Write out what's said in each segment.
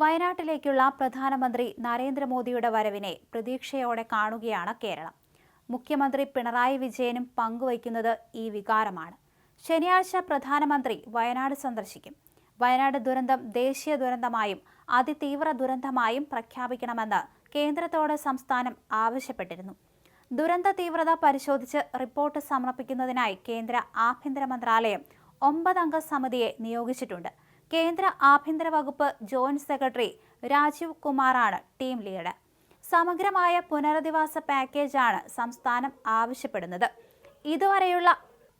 വയനാട്ടിലേക്കുള്ള പ്രധാനമന്ത്രി നരേന്ദ്രമോദിയുടെ വരവിനെ പ്രതീക്ഷയോടെ കാണുകയാണ് കേരളം. മുഖ്യമന്ത്രി പിണറായി വിജയനും പങ്കുവയ്ക്കുന്നത് ഈ വികാരമാണ്. ശനിയാഴ്ച പ്രധാനമന്ത്രി വയനാട് സന്ദർശിക്കും. വയനാട് ദുരന്തം ദേശീയ ദുരന്തമായും അതിതീവ്ര ദുരന്തമായും പ്രഖ്യാപിക്കണമെന്ന് കേന്ദ്രത്തോട് സംസ്ഥാനം ആവശ്യപ്പെട്ടിരുന്നു. ദുരന്ത തീവ്രത പരിശോധിച്ച് റിപ്പോർട്ട് സമർപ്പിക്കുന്നതിനായി കേന്ദ്ര ആഭ്യന്തര മന്ത്രാലയം ഒമ്പതംഗ സമിതിയെ നിയോഗിച്ചിട്ടുണ്ട്. കേന്ദ്ര ആഭ്യന്തര വകുപ്പ് ജോയിന്റ് സെക്രട്ടറി രാജീവ് കുമാറാണ് ടീം ലീഡ് സമഗ്രമായ പുനരധിവാസ പാക്കേജാണ് സംസ്ഥാനം ആവശ്യപ്പെടുന്നത്. ഇതുവരെയുള്ള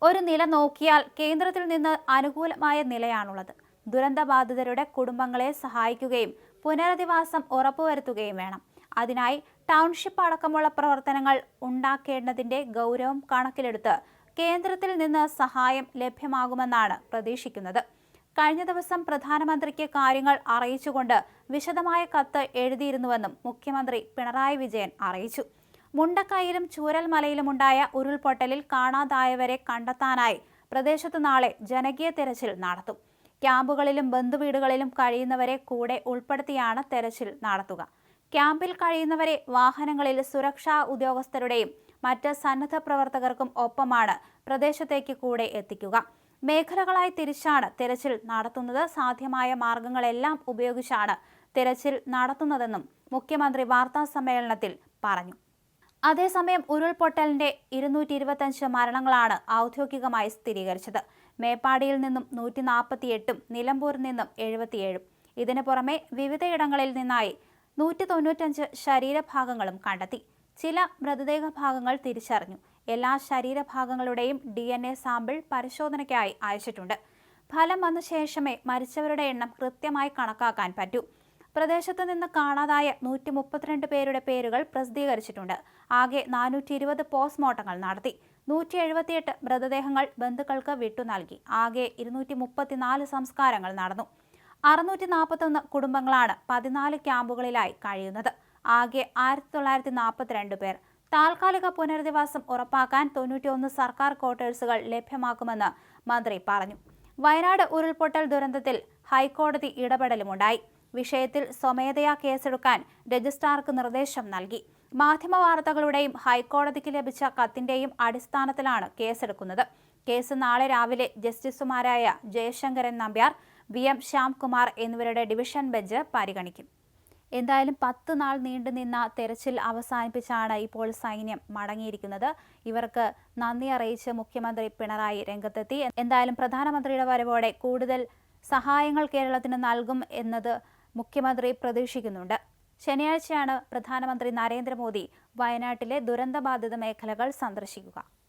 ഒരു നില നോക്കിയാൽ കേന്ദ്രത്തിൽ നിന്ന് അനുകൂലമായ നിലയാണുള്ളത്. ദുരന്തബാധിതരുടെ കുടുംബങ്ങളെ സഹായിക്കുകയും പുനരധിവാസം ഉറപ്പുവരുത്തുകയും വേണം. അതിനായി ടൗൺഷിപ്പ് അടക്കമുള്ള പ്രവർത്തനങ്ങൾ ഉണ്ടാക്കേണ്ടതിന്റെ ഗൗരവം കണക്കിലെടുത്ത് കേന്ദ്രത്തിൽ നിന്ന് സഹായം ലഭ്യമാകുമെന്നാണ് പ്രതീക്ഷിക്കുന്നത്. കഴിഞ്ഞ ദിവസം പ്രധാനമന്ത്രിക്ക് കാര്യങ്ങൾ അറിയിച്ചുകൊണ്ട് വിശദമായ കത്ത് എഴുതിയിരുന്നുവെന്നും മുഖ്യമന്ത്രി പിണറായി വിജയൻ അറിയിച്ചു. മുണ്ടക്കൈയിലും ചൂരൽമലയിലുമുണ്ടായ ഉരുൾപൊട്ടലിൽ കാണാതായവരെ കണ്ടെത്താനായി പ്രദേശത്ത് നാളെ ജനകീയ തെരച്ചിൽ നടത്തും. ക്യാമ്പുകളിലും ബന്ധുവീടുകളിലും കഴിയുന്നവരെ കൂടെ ഉൾപ്പെടുത്തിയാണ് തെരച്ചിൽ നടത്തുക. ക്യാമ്പിൽ കഴിയുന്നവരെ വാഹനങ്ങളിൽ സുരക്ഷാ ഉദ്യോഗസ്ഥരുടെയും മറ്റ് സന്നദ്ധ പ്രവർത്തകർക്കും ഒപ്പമാണ് പ്രദേശത്തേക്ക് കൂടെ എത്തിക്കുക. മേഖലകളായി തിരിച്ചാണ് തെരച്ചിൽ നടത്തുന്നത്. സാധ്യമായ മാർഗങ്ങളെല്ലാം ഉപയോഗിച്ചാണ് തെരച്ചിൽ നടത്തുന്നതെന്നും മുഖ്യമന്ത്രി വാർത്താ സമ്മേളനത്തിൽ പറഞ്ഞു. അതേസമയം ഉരുൾപൊട്ടലിന്റെ ഇരുന്നൂറ്റി ഇരുപത്തഞ്ച് മരണങ്ങളാണ് ഔദ്യോഗികമായി സ്ഥിരീകരിച്ചത്. മേപ്പാടിയിൽ നിന്നും നൂറ്റി നാൽപ്പത്തിയെട്ടും നിലമ്പൂരിൽ നിന്നും എഴുപത്തിയേഴും. ഇതിനു പുറമെ വിവിധയിടങ്ങളിൽ നിന്നായി നൂറ്റി തൊണ്ണൂറ്റഞ്ച് ശരീരഭാഗങ്ങളും കണ്ടെത്തി. ചില മൃതദേഹ ഭാഗങ്ങൾ തിരിച്ചറിഞ്ഞു. എല്ലാ ശരീരഭാഗങ്ങളുടെയും ഡി എൻ എ സാമ്പിൾ പരിശോധനയ്ക്കായി അയച്ചിട്ടുണ്ട്. ഫലം വന്ന ശേഷമേ മരിച്ചവരുടെ എണ്ണം കൃത്യമായി കണക്കാക്കാൻ പറ്റൂ. പ്രദേശത്ത് നിന്ന് കാണാതായ നൂറ്റി മുപ്പത്തിരണ്ട് പേരുടെ പേരുകൾ പ്രസിദ്ധീകരിച്ചിട്ടുണ്ട്. ആകെ നാനൂറ്റി ഇരുപത് പോസ്റ്റ്മോർട്ടങ്ങൾ നടത്തി. നൂറ്റി എഴുപത്തിയെട്ട് മൃതദേഹങ്ങൾ ബന്ധുക്കൾക്ക് വിട്ടു നൽകി. ആകെ ഇരുന്നൂറ്റി മുപ്പത്തിനാല് സംസ്കാരങ്ങൾ നടന്നു. അറുന്നൂറ്റി നാൽപ്പത്തൊന്ന് കുടുംബങ്ങളാണ് പതിനാല് ക്യാമ്പുകളിലായി കഴിയുന്നത്. ആകെ ആയിരത്തി തൊള്ളായിരത്തി നാൽപ്പത്തിരണ്ട് പേർ. താൽക്കാലിക പുനരധിവാസം ഉറപ്പാക്കാൻ തൊണ്ണൂറ്റിയൊന്ന് സർക്കാർ ക്വാർട്ടേഴ്സുകൾ ലഭ്യമാക്കുമെന്ന് മന്ത്രി പറഞ്ഞു. വയനാട് ഉരുൾപൊട്ടൽ ദുരന്തത്തിൽ ഹൈക്കോടതി ഇടപെടലുമുണ്ടായി. വിഷയത്തിൽ സ്വമേധയാ കേസെടുക്കാൻ രജിസ്ട്രാർക്ക് നിർദ്ദേശം നൽകി. മാധ്യമവാർത്തകളുടെയും ഹൈക്കോടതിക്ക് ലഭിച്ച കത്തിന്റെയും അടിസ്ഥാനത്തിലാണ് കേസെടുക്കുന്നത്. കേസ് നാളെ രാവിലെ ജസ്റ്റിസുമാരായ ജയശങ്കരൻ നമ്പ്യാർ വി എം ശ്യാംകുമാർ എന്നിവരുടെ ഡിവിഷൻ ബെഞ്ച് പരിഗണിക്കും. എന്തായാലും പത്ത് നാൾ നീണ്ടു നിന്ന തെരച്ചിൽ അവസാനിപ്പിച്ചാണ് ഇപ്പോൾ സൈന്യം മടങ്ങിയിരിക്കുന്നത്. ഇവർക്ക് നന്ദി അറിയിച്ച് മുഖ്യമന്ത്രി പിണറായി രംഗത്തെത്തി. എന്തായാലും പ്രധാനമന്ത്രിയുടെ വരവോടെ കൂടുതൽ സഹായങ്ങൾ കേരളത്തിന് നൽകും എന്നത് മുഖ്യമന്ത്രി പ്രതീക്ഷിക്കുന്നുണ്ട്. ശനിയാഴ്ചയാണ് പ്രധാനമന്ത്രി നരേന്ദ്രമോദി വയനാട്ടിലെ ദുരന്തബാധിത മേഖലകൾ സന്ദർശിക്കുക.